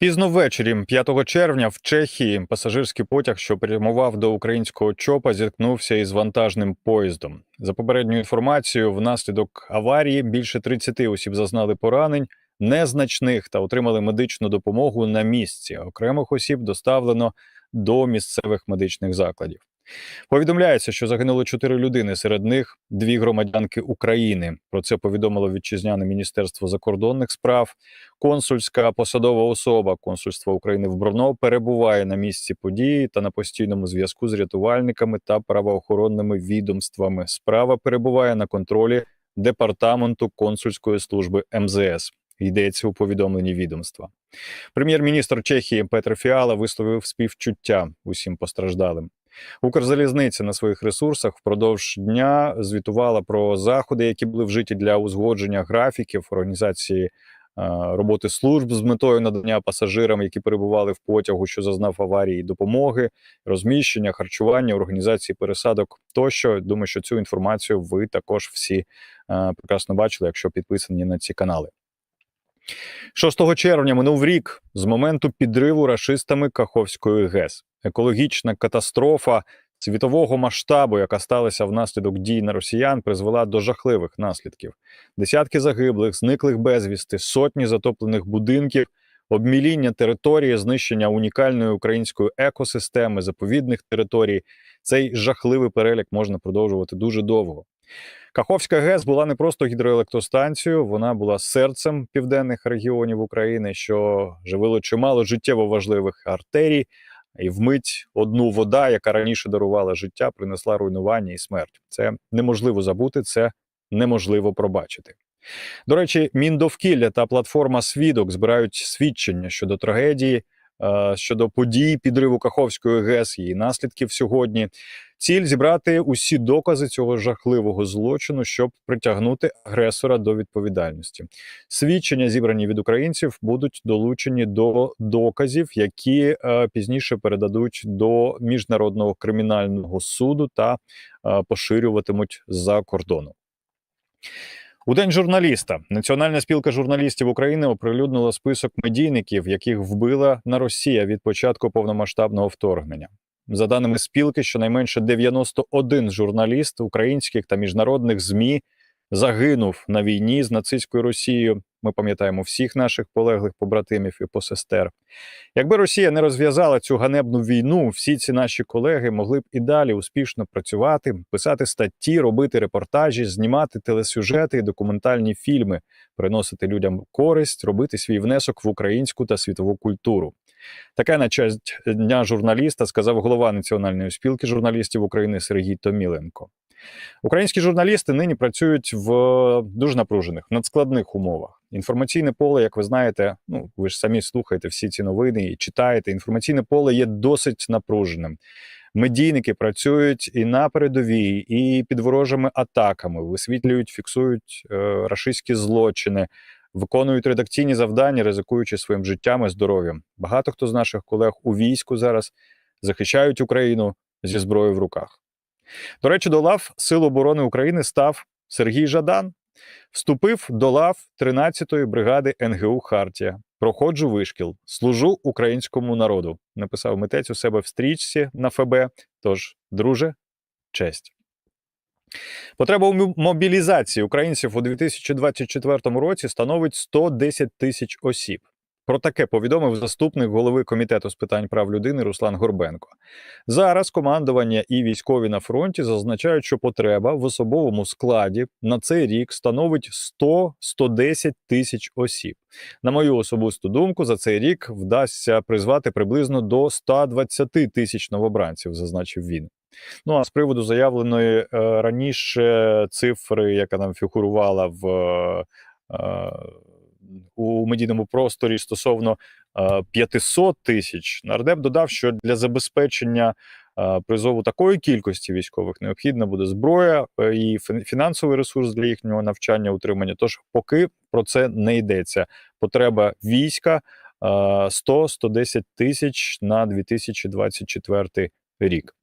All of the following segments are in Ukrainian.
Пізно ввечері 5 червня в Чехії пасажирський потяг, що прямував до українського ЧОПа, зіткнувся із вантажним поїздом. За попередньою інформацією, внаслідок аварії більше 30 осіб зазнали поранень, незначних та отримали медичну допомогу на місці. Окремих осіб доставлено до місцевих медичних закладів. Повідомляється, що загинуло чотири людини, серед них дві громадянки України. Про це повідомило вітчизняне міністерство закордонних справ. Консульська посадова особа консульства України в Брно перебуває на місці події та на постійному зв'язку з рятувальниками та правоохоронними відомствами. Справа перебуває на контролі департаменту консульської служби МЗС. Йдеться у повідомленні відомства. Прем'єр-міністр Чехії Петр Фіала висловив співчуття усім постраждалим. Укрзалізниця на своїх ресурсах впродовж дня звітувала про заходи, які були вжиті для узгодження графіків організації е, роботи служб з метою надання пасажирам, які перебували в потягу, що зазнав аварії, допомоги, розміщення, харчування, організації пересадок. Тощо думаю, що цю інформацію ви також всі е, прекрасно бачили, якщо підписані на ці канали. 6 червня минув рік з моменту підриву рашистами Каховської ГЕС. Екологічна катастрофа світового масштабу, яка сталася внаслідок дій на росіян, призвела до жахливих наслідків: десятки загиблих, зниклих безвісти, сотні затоплених будинків, обміління території, знищення унікальної української екосистеми, заповідних територій. Цей жахливий перелік можна продовжувати дуже довго. Каховська ГЕС була не просто гідроелектростанцією, вона була серцем південних регіонів України, що живило чимало життєво важливих артерій, і вмить одну вода, яка раніше дарувала життя, принесла руйнування і смерть. Це неможливо забути, це неможливо пробачити. До речі, міндовкілля та платформа Свідок збирають свідчення щодо трагедії, щодо подій підриву Каховської ГЕС, її наслідків сьогодні. Ціль зібрати усі докази цього жахливого злочину, щоб притягнути агресора до відповідальності. Свідчення, зібрані від українців, будуть долучені до доказів, які е, пізніше передадуть до міжнародного кримінального суду та е, поширюватимуть за кордоном. У день журналіста Національна спілка журналістів України оприлюднила список медійників, яких вбила на Росія від початку повномасштабного вторгнення. За даними спілки, щонайменше 91 журналіст українських та міжнародних змі загинув на війні з нацистською Росією. Ми пам'ятаємо всіх наших полеглих побратимів і посестер. Якби Росія не розв'язала цю ганебну війну, всі ці наші колеги могли б і далі успішно працювати, писати статті, робити репортажі, знімати телесюжети і документальні фільми, приносити людям користь, робити свій внесок в українську та світову культуру. Таке на честь дня журналіста сказав голова Національної спілки журналістів України Сергій Томіленко. Українські журналісти нині працюють в дуже напружених, надскладних умовах. Інформаційне поле, як ви знаєте, ну ви ж самі слухаєте всі ці новини і читаєте. Інформаційне поле є досить напруженим. Медійники працюють і на передовій, і під ворожими атаками, висвітлюють, фіксують е, рашистські злочини, виконують редакційні завдання, ризикуючи своїм життям і здоров'ям. Багато хто з наших колег у війську зараз захищають Україну зі зброєю в руках. До речі, до лав Сил оборони України став Сергій Жадан, вступив до лав 13-ї бригади НГУ Хартія. Проходжу вишкіл, служу українському народу. Написав митець у себе в стрічці на ФБ. Тож, друже, честь. Потреба у мобілізації українців у 2024 році становить 110 тисяч осіб. Про таке повідомив заступник голови комітету з питань прав людини Руслан Горбенко. Зараз командування і військові на фронті зазначають, що потреба в особовому складі на цей рік становить 100-110 тисяч осіб. На мою особисту думку, за цей рік вдасться призвати приблизно до 120 тисяч новобранців, зазначив він. Ну а з приводу заявленої е, раніше цифри, яка нам фігурувала в. Е, у медійному просторі стосовно 500 тисяч нардеп додав, що для забезпечення призову такої кількості військових необхідна буде зброя е, і фінансовий ресурс для їхнього навчання, утримання. Тож, поки про це не йдеться. Потреба війська 100-110 тисяч на 2024 рік.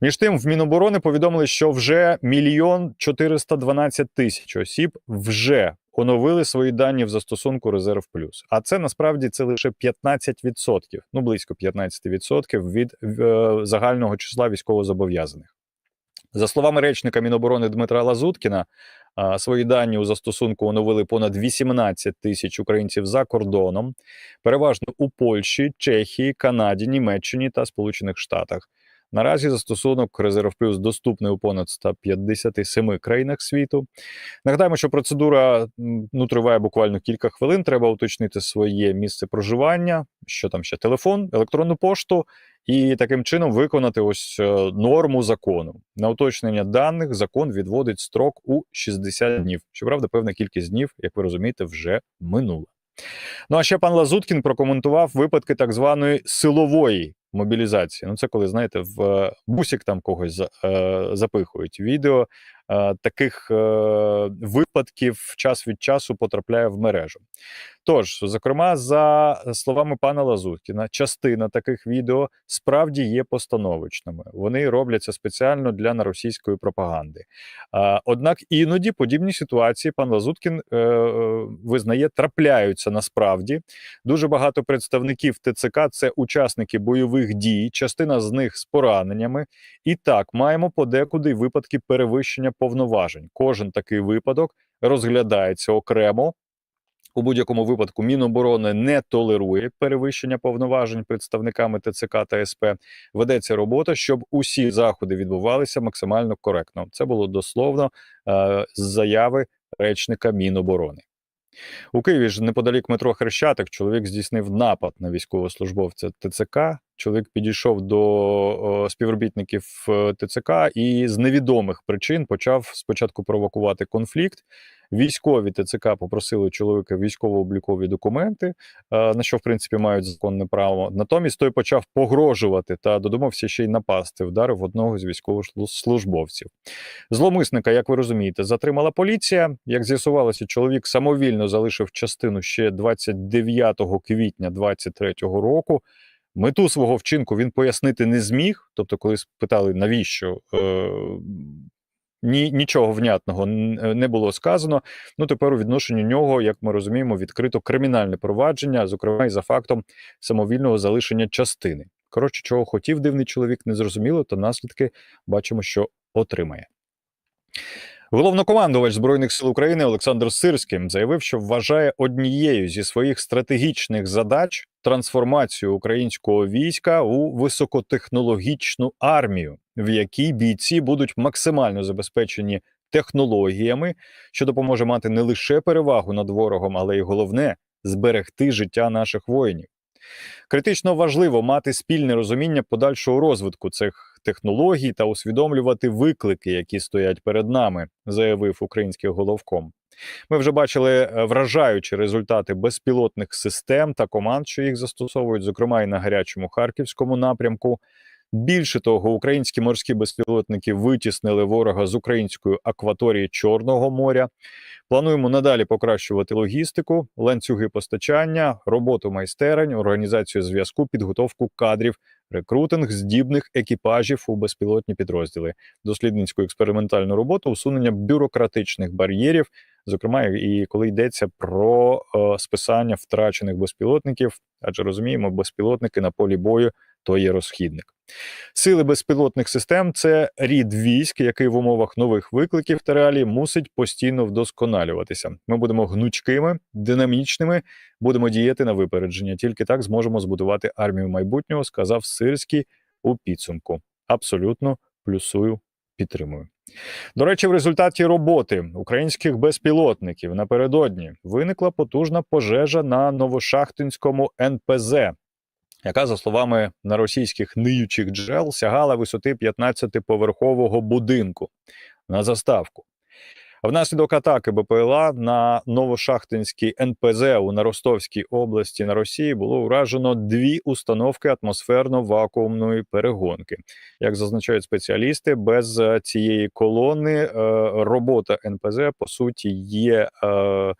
Між тим, в Міноборони повідомили, що вже мільйон 412 тисяч осіб вже оновили свої дані в застосунку Резерв Плюс. А це насправді це лише 15%, ну близько 15% від е, загального числа військовозобов'язаних. За словами речника Міноборони Дмитра Лазуткіна, свої дані у застосунку оновили понад 18 тисяч українців за кордоном, переважно у Польщі, Чехії, Канаді, Німеччині та Сполучених Штатах. Наразі застосунок Резерв Плюс доступний у понад 157 країнах світу. Нагадаємо, що процедура ну, триває буквально кілька хвилин. Треба уточнити своє місце проживання, що там ще телефон, електронну пошту, і таким чином виконати ось е, норму закону. На уточнення даних закон відводить строк у 60 днів. Щоправда, певна кількість днів, як ви розумієте, вже минула. Ну а ще пан Лазуткін прокоментував випадки так званої силової мобілізації. Ну, це коли, знаєте, в е, бусік там когось е, запихують. Відео таких е, випадків час від часу потрапляє в мережу. Тож, зокрема, за словами пана Лазуткіна, частина таких відео справді є постановочними. Вони робляться спеціально для наросійської пропаганди. Однак іноді подібні ситуації пан Лазуткін е, е, визнає трапляються насправді. Дуже багато представників ТЦК це учасники бойових дій, частина з них з пораненнями. І так маємо подекуди випадки перевищення повноважень. Кожен такий випадок розглядається окремо. У будь-якому випадку Міноборони не толерує перевищення повноважень представниками ТЦК та СП. Ведеться робота, щоб усі заходи відбувалися максимально коректно. Це було дословно е, з заяви речника Міноборони. У Києві ж неподалік метро Хрещатик чоловік здійснив напад на військовослужбовця ТЦК. Чоловік підійшов до співробітників е, ТЦК і з невідомих причин почав спочатку провокувати конфлікт. Військові ТЦК попросили чоловіка військово-облікові документи, е, на що в принципі мають законне право. Натомість той почав погрожувати та додумався ще й напасти. Вдарив одного з військовослужбовців. Зломисника, як ви розумієте, затримала поліція. Як з'ясувалося, чоловік самовільно залишив частину ще 29 квітня 2023 року. Мету свого вчинку він пояснити не зміг. Тобто, коли спитали, навіщо е, ні, нічого внятного не було сказано. Ну тепер у відношенні нього, як ми розуміємо, відкрито кримінальне провадження, зокрема і за фактом самовільного залишення частини. Коротше, чого хотів дивний чоловік, незрозуміло, то наслідки бачимо, що отримає. Головнокомандувач Збройних сил України Олександр Сирський заявив, що вважає однією зі своїх стратегічних задач трансформацію українського війська у високотехнологічну армію, в якій бійці будуть максимально забезпечені технологіями, що допоможе мати не лише перевагу над ворогом, але й головне зберегти життя наших воїнів. Критично важливо мати спільне розуміння подальшого розвитку цих технологій та усвідомлювати виклики, які стоять перед нами, заявив український головком. Ми вже бачили е, вражаючі результати безпілотних систем та команд, що їх застосовують, зокрема і на гарячому харківському напрямку. Більше того, українські морські безпілотники витіснили ворога з української акваторії Чорного моря. Плануємо надалі покращувати логістику, ланцюги постачання, роботу майстерень, організацію зв'язку, підготовку кадрів, рекрутинг здібних екіпажів у безпілотні підрозділи, дослідницьку експериментальну роботу, усунення бюрократичних бар'єрів, зокрема і коли йдеться про е, списання втрачених безпілотників, адже розуміємо, безпілотники на полі бою то є розхідник. Сили безпілотних систем це рід військ, який в умовах нових викликів та реалій мусить постійно вдосконалюватися. Ми будемо гнучкими, динамічними, будемо діяти на випередження. Тільки так зможемо збудувати армію майбутнього, сказав Сирський у підсумку. Абсолютно плюсую, підтримую. До речі, в результаті роботи українських безпілотників напередодні виникла потужна пожежа на Новошахтинському НПЗ яка, за словами на російських ниючих джерел, сягала висоти 15-поверхового будинку на заставку. Внаслідок атаки БПЛА на Новошахтинський НПЗ у Наростовській області на Росії було уражено дві установки атмосферно-вакуумної перегонки. Як зазначають спеціалісти, без е, цієї колони е, робота НПЗ по суті є е,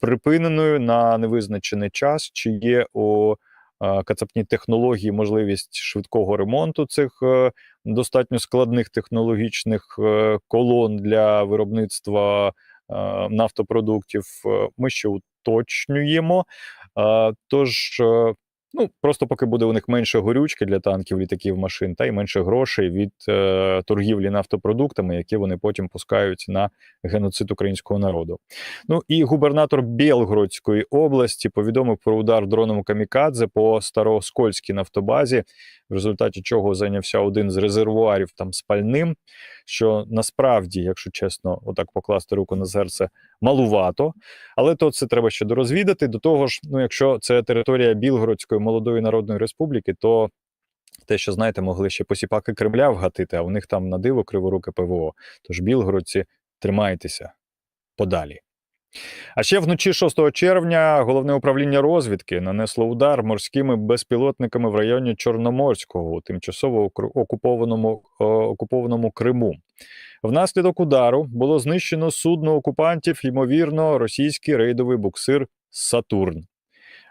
припиненою на невизначений час, чи є у кацапні технології можливість швидкого ремонту цих е, достатньо складних технологічних е, колон для виробництва е, нафтопродуктів. Ми ще уточнюємо. Тож, ну просто поки буде у них менше горючки для танків, літаків, машин, та й менше грошей від е, торгівлі нафтопродуктами, які вони потім пускають на геноцид українського народу. Ну і губернатор Білгородської області повідомив про удар дроном Камікадзе по Староскольській нафтобазі, в результаті чого зайнявся один з резервуарів там спальним. Що насправді, якщо чесно, отак покласти руку на серце, малувато. Але то це треба ще дорозвідати. До того ж, ну якщо це територія Білгородської молодої народної республіки, то те, що знаєте, могли ще посіпаки Кремля вгатити, а у них там на диво криворуке ПВО. Тож білгородці, тримайтеся подалі. А ще вночі 6 червня головне управління розвідки нанесло удар морськими безпілотниками в районі Чорноморського тимчасово окупованому, окупованому Криму. Внаслідок удару було знищено судно окупантів, ймовірно, російський рейдовий буксир Сатурн.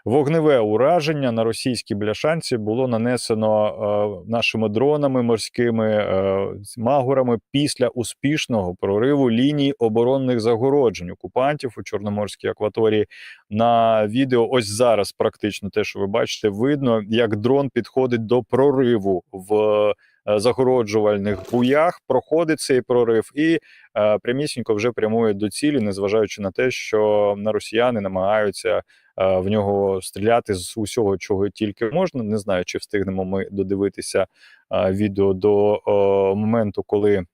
Вогневе ураження на російській бляшанці було нанесено е, нашими дронами морськими е, магурами після успішного прориву ліній оборонних загороджень окупантів у Чорноморській акваторії. На відео ось зараз практично те, що ви бачите, видно, як дрон підходить до прориву в загороджувальних буях, проходить цей прорив і е, прямісінько вже прямує до цілі, незважаючи на те, що на росіяни намагаються е, в нього стріляти з усього, чого тільки можна. Не знаю, чи встигнемо ми додивитися е, відео до е, моменту, коли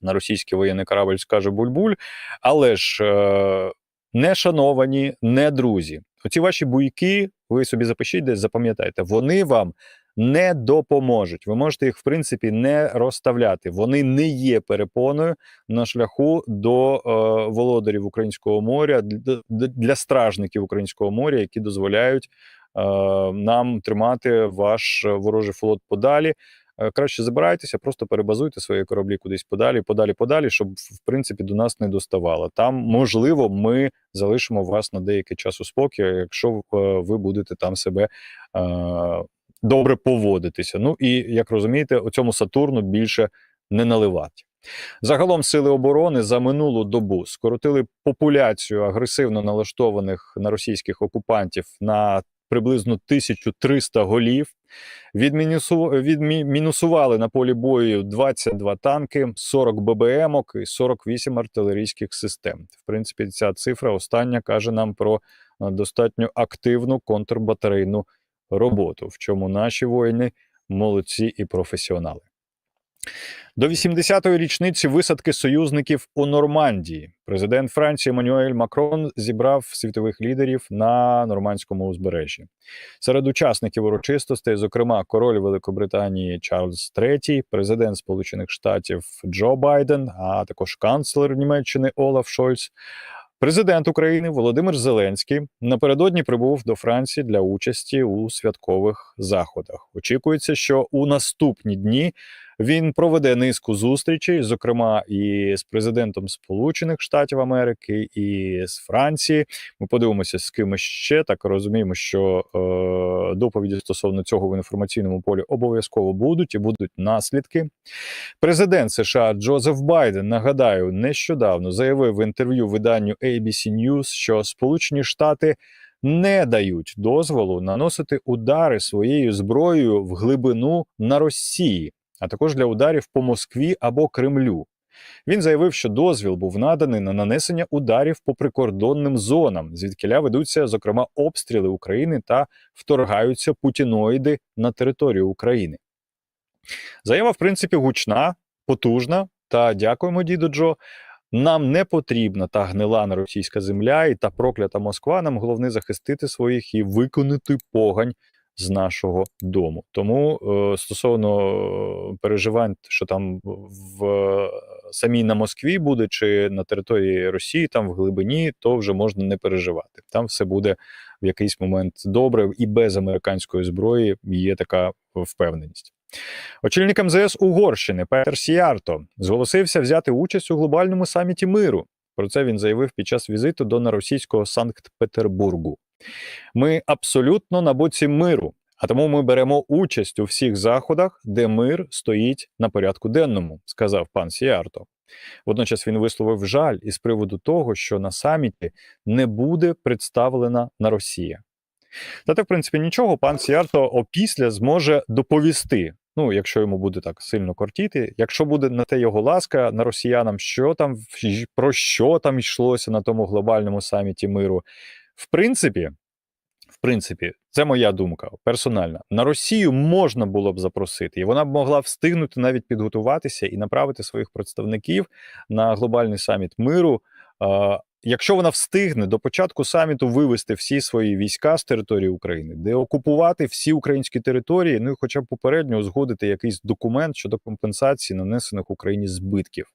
на російський воєнний корабль скаже Бульбуль. Але ж е, не шановані, не друзі. Оці ваші буйки, ви собі запишіть десь, запам'ятайте, вони вам не допоможуть. Ви можете їх, в принципі, не розставляти. Вони не є перепоною на шляху до е, володарів українського моря, для, стражників українського моря, які дозволяють е, нам тримати ваш ворожий флот подалі. Е, Краще забирайтеся, просто перебазуйте свої кораблі кудись подалі, подалі, подалі, щоб в принципі до нас не доставало. Там можливо, ми залишимо вас на деякий час у спокій, якщо е, ви будете там себе е, добре поводитися. Ну і як розумієте, у цьому Сатурну більше не наливати. Загалом сили оборони за минулу добу скоротили популяцію агресивно налаштованих на російських окупантів на приблизно 1300 голів. Відмінусу... Відмінусували на полі бою 22 танки, 40 ББМок і 48 артилерійських систем. В принципі, ця цифра остання каже нам про е, достатньо активну контрбатарейну роботу, в чому наші воїни молодці і професіонали. До 80-ї річниці висадки союзників у Нормандії президент Франції Еммануель Макрон зібрав світових лідерів на нормандському узбережжі. Серед учасників урочистостей, зокрема, король Великобританії Чарльз III, президент Сполучених Штатів Джо Байден, а також канцлер Німеччини Олаф Шольц. Президент України Володимир Зеленський напередодні прибув до Франції для участі у святкових заходах. Очікується, що у наступні дні він проведе низку зустрічей, зокрема і з президентом Сполучених Штатів Америки, і з Франції. Ми подивимося, з ким ще так розуміємо, що е, доповіді стосовно цього в інформаційному полі обов'язково будуть і будуть наслідки. Президент США Джозеф Байден нагадаю, нещодавно заявив в інтерв'ю виданню ABC News, що Сполучені Штати не дають дозволу наносити удари своєю зброєю в глибину на Росії, а також для ударів по Москві або Кремлю. Він заявив, що дозвіл був наданий на нанесення ударів по прикордонним зонам, звідкиля ведуться зокрема обстріли України та вторгаються путіноїди на територію України. Заява, в принципі, гучна, потужна. Та дякуємо, діду Джо. Нам не потрібна та гнила російська земля і та проклята Москва. Нам головне захистити своїх і виконати погань з нашого дому. Тому е, стосовно е, переживань, що там в самій на Москві буде, чи на території Росії, там в глибині, то вже можна не переживати. Там все буде в якийсь момент добре, і без американської зброї є така впевненість. Очільник МЗС Угорщини Петер Сіярто зголосився взяти участь у глобальному саміті миру. Про це він заявив під час візиту до наросійського Санкт-Петербургу. Ми абсолютно на боці миру, А тому ми беремо участь у всіх заходах, де мир стоїть на порядку денному, сказав пан Сіарто. Водночас він висловив жаль із приводу того, що на саміті не буде представлена на Росія. Та в принципі, нічого, пан Сіарто опісля зможе доповісти. Ну, якщо йому буде так сильно кортіти, якщо буде на те його ласка на росіянам, що там про що там йшлося на тому глобальному саміті миру. В принципі, в принципі, це моя думка персональна. На Росію можна було б запросити, і вона б могла встигнути навіть підготуватися і направити своїх представників на глобальний саміт миру. Е, якщо вона встигне до початку саміту вивести всі свої війська з території України, де окупувати всі українські території, ну і хоча б попередньо узгодити якийсь документ щодо компенсації нанесених Україні збитків.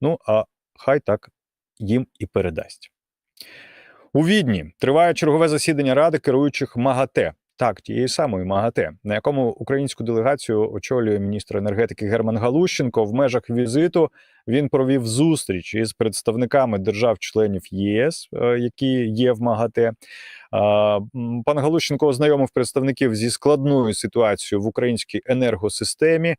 Ну а хай так їм і передасть. У відні триває чергове засідання ради керуючих МАГАТЕ. Так, тієї самої МАГАТЕ, на якому українську делегацію очолює міністр енергетики Герман Галущенко. В межах візиту він провів зустріч із представниками держав-членів ЄС, е, які є в МАГАТЕ. Пан Галущенко ознайомив представників зі складною ситуацією в українській енергосистемі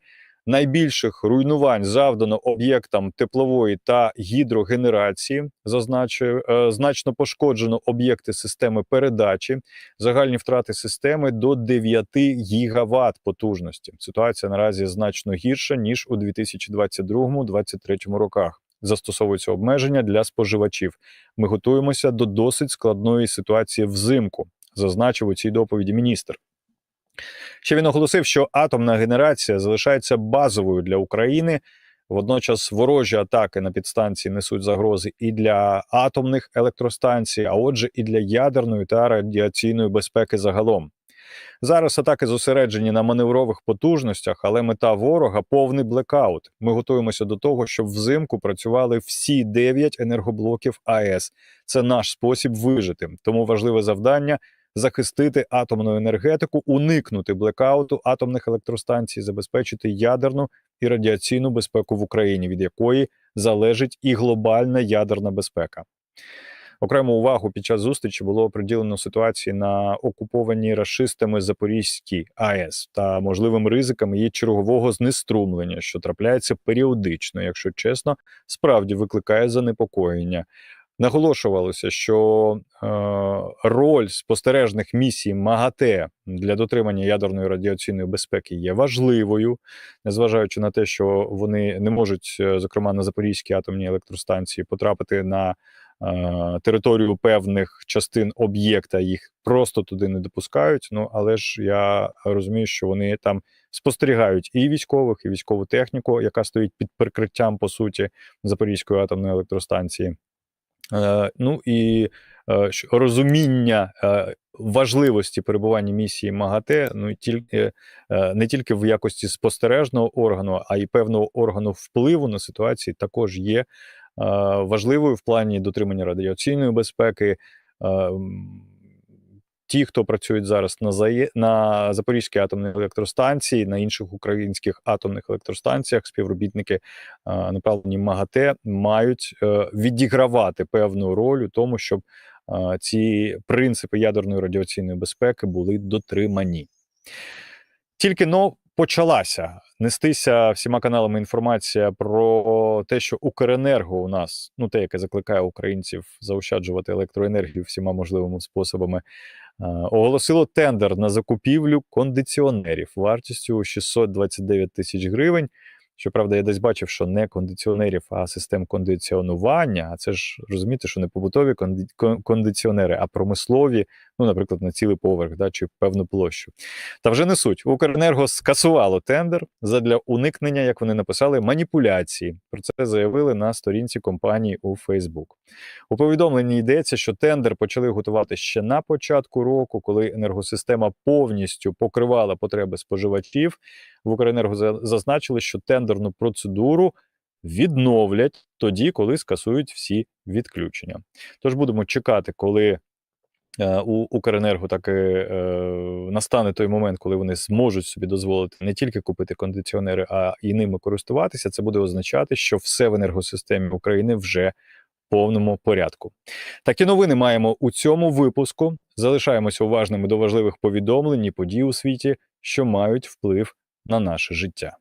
найбільших руйнувань завдано об'єктам теплової та гідрогенерації. Зазначив е, значно пошкоджено об'єкти системи передачі, загальні втрати системи до 9 гігават потужності. Ситуація наразі значно гірша ніж у 2022-2023 роках. Застосовуються обмеження для споживачів. Ми готуємося до досить складної ситуації взимку, зазначив у цій доповіді міністр. Ще він оголосив, що атомна генерація залишається базовою для України. Водночас ворожі атаки на підстанції несуть загрози і для атомних електростанцій, а отже, і для ядерної та радіаційної безпеки загалом. Зараз атаки зосереджені на маневрових потужностях, але мета ворога повний блекаут. Ми готуємося до того, щоб взимку працювали всі дев'ять енергоблоків АЕС. Це наш спосіб вижити. Тому важливе завдання захистити атомну енергетику, уникнути блекауту атомних електростанцій, забезпечити ядерну і радіаційну безпеку в Україні, від якої залежить і глобальна ядерна безпека. Окрему увагу під час зустрічі було приділено ситуації на окупованій рашистами Запорізькій АЕС та можливим ризикам її чергового знеструмлення, що трапляється періодично, якщо чесно, справді викликає занепокоєння. Наголошувалося, що е, роль спостережних місій МАГАТЕ для дотримання ядерної радіаційної безпеки є важливою, незважаючи на те, що вони не можуть, е, зокрема на Запорізькій атомній електростанції, потрапити на е, територію певних частин об'єкта, їх просто туди не допускають. Ну але ж я розумію, що вони там спостерігають і військових, і військову техніку, яка стоїть під прикриттям по суті Запорізької атомної електростанції. Е, ну і е, розуміння е, важливості перебування місії МАГАТЕ ну тільки не тільки в якості спостережного органу, а й певного органу впливу на ситуації також є важливою в плані дотримання радіаційної безпеки ті, хто працюють зараз на ЗАЄ, на Запорізькій атомній електростанції, на інших українських атомних електростанціях, співробітники направлені МАГАТЕ мають е, відігравати певну роль у тому, щоб ці принципи ядерної радіаційної безпеки були дотримані. Тільки но почалася нестися всіма каналами інформація про те, що Укренерго у нас, ну те, яке закликає українців заощаджувати електроенергію всіма можливими способами, оголосило тендер на закупівлю кондиціонерів вартістю 629 тисяч гривень. Щоправда, я десь бачив, що не кондиціонерів, а систем кондиціонування. А це ж розумієте, що не побутові кондиціонери, а промислові, ну, наприклад, на цілий поверх да, чи певну площу. Та вже не суть. Укренерго скасувало тендер задля уникнення, як вони написали, маніпуляції. Про це заявили на сторінці компанії у Фейсбук. У повідомленні йдеться, що тендер почали готувати ще на початку року, коли енергосистема повністю покривала потреби споживачів. В Укренерго зазначили, що тендерну процедуру. Відновлять тоді, коли скасують всі відключення. Тож будемо чекати, коли у Укренерго таки е, настане той момент, коли вони зможуть собі дозволити не тільки купити кондиціонери, а і ними користуватися. Це буде означати, що все в енергосистемі України вже в повному порядку. Такі новини маємо у цьому випуску. Залишаємося уважними до важливих повідомлень і подій у світі, що мають вплив на наше життя.